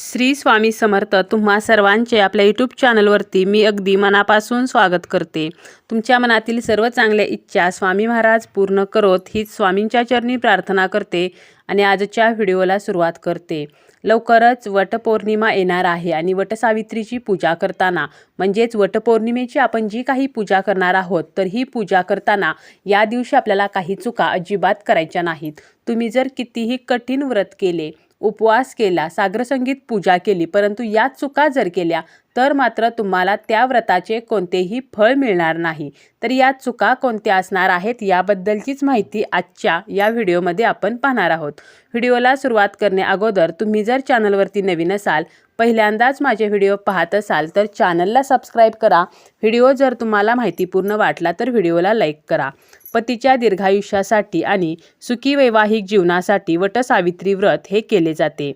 श्री स्वामी समर्थ तुम्हा सर्वांचे आपल्या यूट्यूब चॅनलवरती मी अगदी मनापासून स्वागत करते. तुमच्या मनातील सर्व चांगल्या इच्छा स्वामी महाराज पूर्ण करोत हीच स्वामींच्या चरणी प्रार्थना करते आणि आजच्या व्हिडिओला सुरुवात करते. लवकरच वटपौर्णिमा येणार आहे आणि वटसावित्रीची पूजा करताना म्हणजेच वटपौर्णिमेची आपण जी काही पूजा करणार आहोत तर ही पूजा करताना या दिवशी आपल्याला काही चुका अजिबात करायच्या नाहीत. तुम्ही जर कितीही कठीण व्रत केले उपवास केला सागरसंगीत पूजा केली परंतु या चुका जर केल्या तर मात्र तुम्हाला त्या व्रताचे कोणतेही फळ मिळणार नाही. तर या चुका कोणत्या असणार आहेत याबद्दलचीच माहिती आजच्या या व्हिडिओमध्ये आपण पाहणार आहोत. व्हिडिओला सुरुवात करणे अगोदर तुम्ही जर चॅनलवरती नवीन असाल पहिल्यांदाच माझे व्हिडिओ पाहत असाल तर चॅनलला सबस्क्राईब करा. व्हिडिओ जर तुम्हाला माहितीपूर्ण वाटला तर व्हिडिओला लाईक करा. पतीच्या दीर्घायुष्यासाठी आणि सुखी वैवाहिक जीवनासाठी वटसावित्री व्रत हे केले जाते.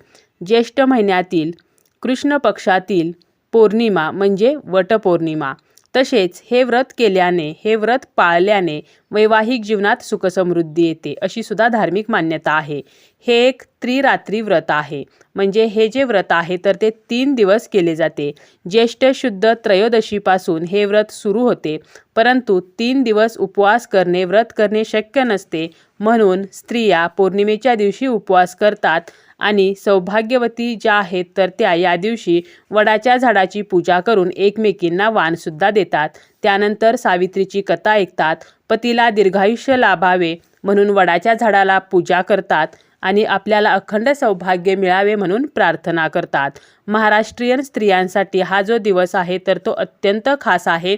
ज्येष्ठ महिन्यातील कृष्ण पक्षातील पौर्णिमा म्हणजे वटपौर्णिमा. तसेच हे व्रत केल्याने हे व्रत पाळल्याने वैवाहिक जीवनात सुखसमृद्धी येते अशी सुद्धा धार्मिक मान्यता आहे. हे एक त्रिरात्री व्रत आहे. म्हणजे हे जे व्रत आहे तर ते तीन दिवस केले जाते. ज्येष्ठ शुद्ध त्रयोदशीपासून हे व्रत सुरू होते. परंतु तीन दिवस उपवास करणे व्रत करणे शक्य नसते. म्हणून स्त्रिया पौर्णिमेच्या दिवशी उपवास करतात आणि सौभाग्यवती ज्या आहेत तर त्या या दिवशी वडाच्या झाडाची पूजा करून एकमेकींना वाणसुद्धा देतात. त्यानंतर सावित्रीची कथा ऐकतात. पतीला दीर्घायुष्य लाभावे म्हणून वडाच्या झाडाला पूजा करतात. आणि आपल्याला अखंड सौभाग्य मिळावे म्हणून प्रार्थना करतात. महाराष्ट्रीयन स्त्रियांसाठी हा जो दिवस आहे तर तो अत्यंत खास आहे.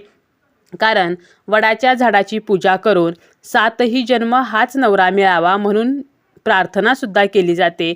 कारण वडाच्या झाडाची पूजा करून सातही जन्म हाच नवरा मिळावा म्हणून प्रार्थनासुद्धा केली जाते.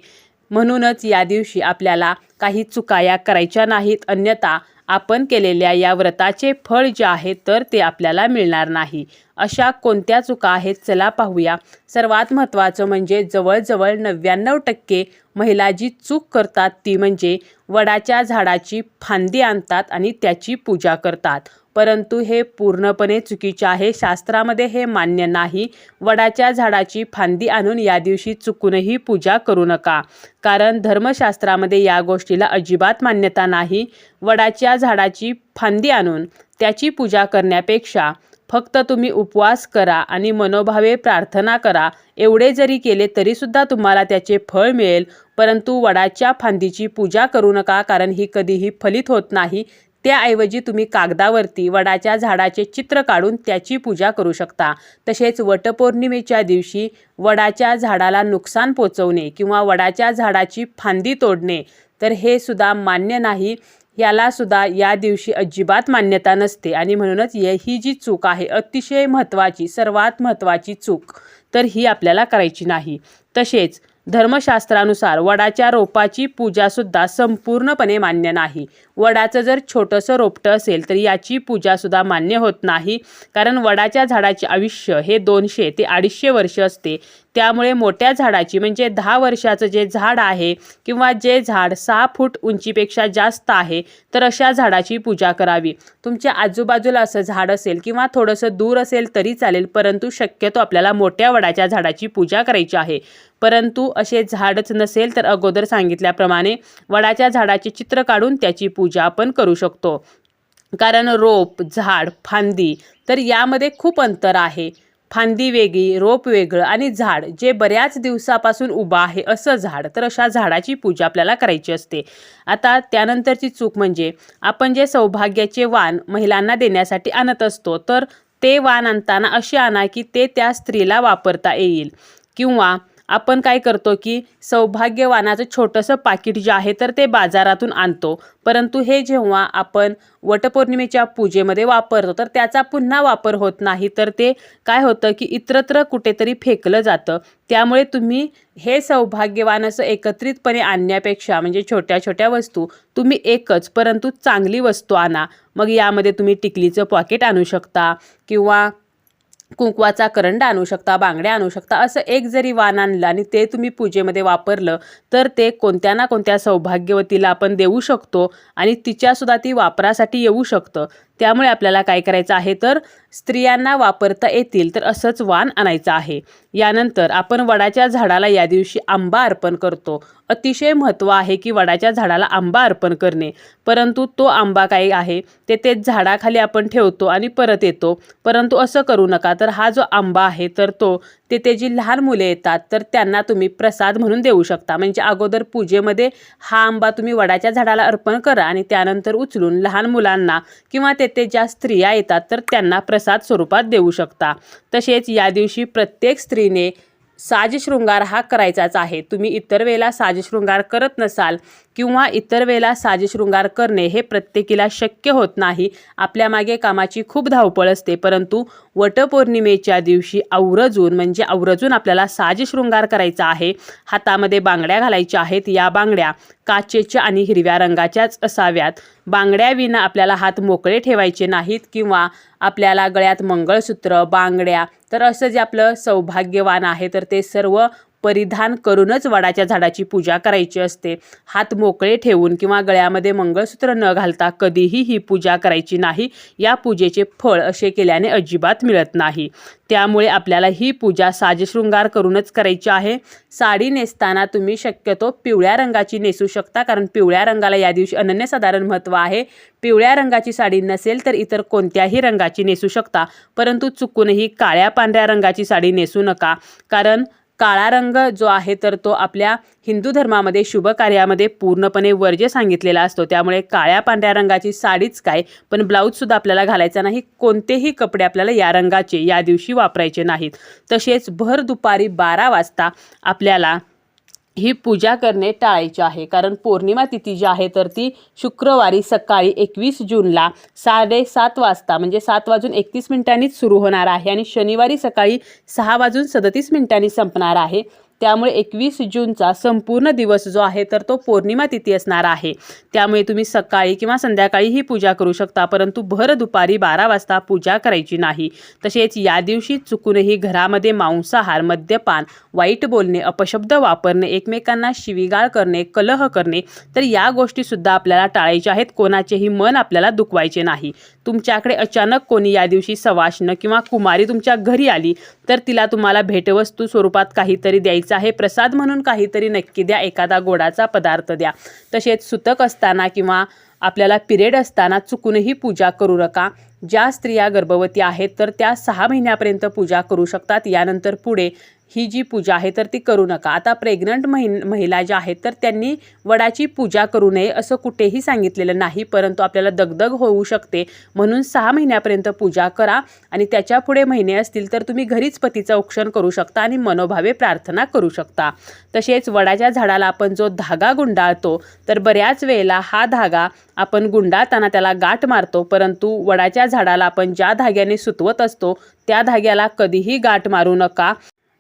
म्हणूनच या दिवशी आपल्याला काही चुकाया करायच्या नाहीत अन्यथा आपण केलेल्या या व्रताचे फळ जे आहे तर ते आपल्याला मिळणार नाही. अशा कोणत्या चुका आहेत चला पाहूया. सर्वात महत्त्वाचं म्हणजे जवळजवळ नव्याण्णव टक्के महिला जी चूक करतात ती म्हणजे वडाच्या झाडाची फांदी आणतात आणि त्याची पूजा करतात. परंतु हे पूर्णपणे चुकीचे आहे. शास्त्रामध्ये हे मान्य नाही. वडाच्या झाडाची फांदी आणून या दिवशी चुकूनही पूजा करू नका. कारण धर्मशास्त्रामध्ये या गोष्टीला अजिबात मान्यता नाही. वडाच्या झाडाची फांदी आणून त्याची पूजा करण्यापेक्षा फक्त तुम्ही उपवास करा आणि मनोभावे प्रार्थना करा. एवढे जरी केले तरीसुद्धा तुम्हाला त्याचे फळ मिळेल. परंतु वडाच्या फांदीची पूजा करू नका कारण ही कधीही फलित होत नाही. त्याऐवजी तुम्ही कागदावरती वडाच्या झाडाचे चित्र काढून त्याची पूजा करू शकता. तसेच वटपौर्णिमेच्या दिवशी वडाच्या झाडाला नुकसान पोचवणे किंवा वडाच्या झाडाची फांदी तोडणे तर हे सुद्धा मान्य नाही. याला सुद्धा या दिवशी अजिबात मान्यता नसते. आणि म्हणूनच ही जी चूक आहे अतिशय महत्त्वाची सर्वात महत्त्वाची चूक तर ही आपल्याला करायची नाही. तसेच धर्मशास्त्रानुसार वडाच्या रोपाची पूजासुद्धा संपूर्णपणे मान्य नाही. वडाचं जर छोटंसं रोपटं असेल तर याची पूजासुद्धा मान्य होत नाही. कारण वडाच्या झाडाचे आयुष्य हे दोनशे ते अडीचशे वर्ष असते. त्यामुळे मोठ्या झाडाची म्हणजे दहा वर्षाचं जे झाड आहे किंवा जे झाड सहा फूट उंचीपेक्षा जास्त आहे तर अशा झाडाची पूजा करावी. तुमच्या आजूबाजूला असं झाड असेल किंवा थोडंसं दूर असेल तरी चालेल परंतु शक्यतो आपल्याला मोठ्या वडाच्या झाडाची पूजा करायची आहे. परंतु असे झाडच नसेल तर अगोदर सांगितल्याप्रमाणे वडाच्या झाडाचे चित्र काढून त्याची पूजा आपण करू शकतो. कारण रोप झाड फांदी तर यामध्ये खूप अंतर आहे. फांदी वेगळी रोप वेगळं आणि झाड जे बऱ्याच दिवसापासून उभं आहे असं झाड. तर अशा झाडाची पूजा आपल्याला करायची असते. आता त्यानंतरची चूक म्हणजे आपण जे सौभाग्याचे वाण महिलांना देण्यासाठी आणत असतो तर ते वाण आणताना असे आणा की ते त्या स्त्रीला वापरता येईल. किंवा आपण काय करतो की सौभाग्यवानाचं छोटंसं पाकिट जे आहे तर ते बाजारातून आणतो. परंतु हे जेव्हा आपण वटपौर्णिमेच्या पूजेमध्ये वापरतो तर त्याचा पुन्हा वापर होत नाही तर ते काय होतं की इतरत्र कुठेतरी फेकलं जातं. त्यामुळे तुम्ही हे सौभाग्यवान असं एकत्रितपणे आणण्यापेक्षा म्हणजे छोट्या छोट्या वस्तू तुम्ही एकच परंतु चांगली वस्तू आणा. मग यामध्ये तुम्ही टिकलीचं पॉकेट आणू शकता किंवा कुंकवाचा करंडा आणू शकता बांगड्या आणू शकता असं एक जरी वाण आणलं आणि ते तुम्ही पूजेमध्ये वापरलं तर ते कोणत्या ना कोणत्या सौभाग्यवतीला आपण देऊ शकतो आणि तिच्यासुद्धा ती वापरासाठी येऊ शकतं. त्यामुळे आपल्याला काय करायचं आहे तर स्त्रियांना वापरता येतील तर असंच वाण आणायचं आहे. यानंतर आपण वडाच्या झाडाला या दिवशी आंबा अर्पण करतो. अतिशय महत्त्व आहे की वडाच्या झाडाला आंबा अर्पण करणे. परंतु तो आंबा काय आहे? ते तेच झाडाखाली आपण ठेवतो आणि परत येतो. परंतु असं करू नका. तर हा जो आंबा आहे तर तो ते ते जी लहान मुले येतात तर त्यांना तुम्ही प्रसाद म्हणून देऊ शकता. म्हणजे अगोदर पूजेमध्ये हा आंबा तुम्ही वडाच्या झाडाला अर्पण करा आणि त्यानंतर उचलून लहान मुलांना किंवा ते येथे ज्या स्त्रिया येतात तर त्यांना प्रसाद स्वरूपात देऊ शकता. तसेच या दिवशी प्रत्येक स्त्रीने साजशृंगार हा करायचाच आहे. तुम्ही इतर वेळेला साजशृंगार करत नसाल किंवा इतर वेळेला साजशृंगार करणे हे प्रत्येकीला शक्य होत नाही. आपल्या मागे कामाची खूप धावपळ असते परंतु वटपौर्णिमेच्या दिवशी आवरजून म्हणजे आवरजून आपल्याला साजशृंगार करायचा आहे. हातामध्ये बांगड्या घालायच्या आहेत. या बांगड्या काचेच्या आणि हिरव्या रंगाच्याच असाव्यात. बांगड्याविना आपल्याला हात मोकळे ठेवायचे नाहीत किंवा आपल्याला गळ्यात मंगळसूत्र बांगड्या तर असं जे आपलं सौभाग्यवान आहे तर ते सर्व परिधान करूनच वडाच्या झाडाची पूजा करायची असते. हात मोकळे ठेवून किंवा गळ्यामध्ये मंगळसूत्र न घालता कधीही ही पूजा करायची नाही. या पूजेचे फळ असे केल्याने अजिबात मिळत नाही. त्यामुळे आपल्याला ही पूजा साजशृंगार करूनच करायची आहे. साडी नेसताना तुम्ही शक्यतो पिवळ्या रंगाची नेसू शकता कारण पिवळ्या रंगाला या दिवशी अनन्यसाधारण महत्त्व आहे. पिवळ्या रंगाची साडी नसेल तर इतर कोणत्याही रंगाची नेसू शकता परंतु चुकूनही काळ्या पांढऱ्या रंगाची साडी नेसू नका कारण काळा रंग जो आहे तर तो आपल्या हिंदू धर्मामध्ये शुभ कार्यामध्ये पूर्णपणे वर्ज्य सांगितलेला असतो. त्यामुळे काळ्या पांढऱ्या रंगाची साडीच काय पण ब्लाऊजसुद्धा आपल्याला घालायचा नाही. कोणतेही कपडे आपल्याला या रंगाचे या दिवशी वापरायचे नाहीत. तसेच भर दुपारी बारा वाजता आपल्याला ही पूजा करणे टाळायचे आहे. कारण पौर्णिमा तिथी जी आहे तर ती शुक्रवारी सकाळी एकवीस जूनला साडेसात वाजता म्हणजे सात वाजून एकतीस मिनिटांनीच सुरू होणार आहे. आणि शनिवारी सकाळी सहा वाजून सदतीस मिनिटांनी संपणार आहे. त्यामुळे एकवीस जूनचा संपूर्ण दिवस जो आहे तर तो पौर्णिमा तिथी असणार आहे. त्यामुळे तुम्ही सकाळी किंवा संध्याकाळी ही पूजा करू शकता परंतु भर दुपारी बारा वाजता पूजा करायची नाही. तसेच या दिवशी चुकूनही घरामध्ये मांसाहार मद्यपान वाईट बोलणे अपशब्द वापरणे एकमेकांना शिवीगाळ करणे कलह करणे तर या गोष्टीसुद्धा आपल्याला टाळायच्या आहेत. कोणाचेही मन आपल्याला दुखवायचे नाही. तुमच्याकडे अचानक कोणी या दिवशी सवाष्ण किंवा कुमारी तुमच्या घरी आली तर तिला तुम्हाला भेटवस्तू स्वरूपात काहीतरी द्यायचं आहे. प्रसाद म्हणून काहीतरी नक्की द्या. एखादा गोडाचा पदार्थ द्या. तसेच सुतक असताना किंवा आपल्याला पिरियड असताना चुकूनही पूजा करू नका. ज्या स्त्रिया गर्भवती आहेत तर त्या सहा महिन्यापर्यंत पूजा करू शकतात. यानंतर पुढे ही जी पूजा आहे तर ती करू नका. आता प्रेग्नंट महिन महिला ज्या आहेत तर त्यांनी वडाची पूजा करू नये असं कुठेही सांगितलेलं नाही परंतु आपल्याला दगदग होऊ शकते. म्हणून सहा महिन्यापर्यंत पूजा करा आणि त्याच्या पुढे महिने असतील तर तुम्ही घरीच पतीचं औक्षण करू शकता आणि मनोभावे प्रार्थना करू शकता. तसेच वडाच्या झाडाला आपण जो धागा गुंडाळतो तर बऱ्याच वेळेला हा धागा आपण गुंडाळताना त्याला गाठ मारतो परंतु वडाच्या झाडाला आपण ज्या धाग्याने सुतवत असतो त्या धाग्याला कधीही गाठ मारू नका.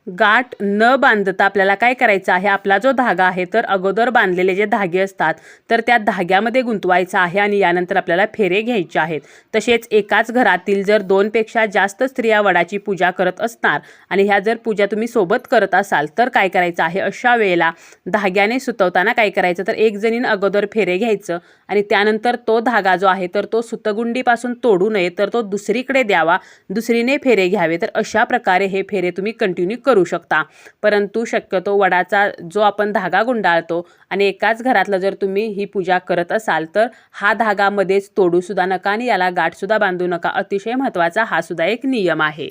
गाठ न बांधता आपल्याला काय करायचं आहे? आपला जो धागा आहे तर अगोदर बांधलेले जे धागे असतात तर त्या धाग्यामध्ये गुंतवायचा आहे आणि यानंतर आपल्याला फेरे घ्यायचे आहेत. तसेच एकाच घरातील जर दोनपेक्षा जास्त स्त्रिया वडाची पूजा करत असणार आणि ह्या जर पूजा तुम्ही सोबत करत असाल तर काय करायचं आहे? अशा वेळेला धाग्याने सुतवताना काय करायचं? तर एक जणीनं अगोदर फेरे घ्यायचं आणि त्यानंतर तो धागा जो आहे तर तो सुतगुंडीपासून तोडू नये तर तो दुसरीकडे द्यावा दुसरीने फेरे घ्यावे. तर अशा प्रकारे हे फेरे तुम्ही कंटिन्यू करू शकता. परंतु शक्यतो वडाचा जो आपण धागा गुंडाळतो आणि एकाच घरातलं जर तुम्ही ही पूजा करत असाल तर हा धागामध्येच तोडूसुद्धा नका आणि याला गाठसुद्धा बांधू नका. अतिशय महत्त्वाचा हा सुद्धा एक नियम आहे.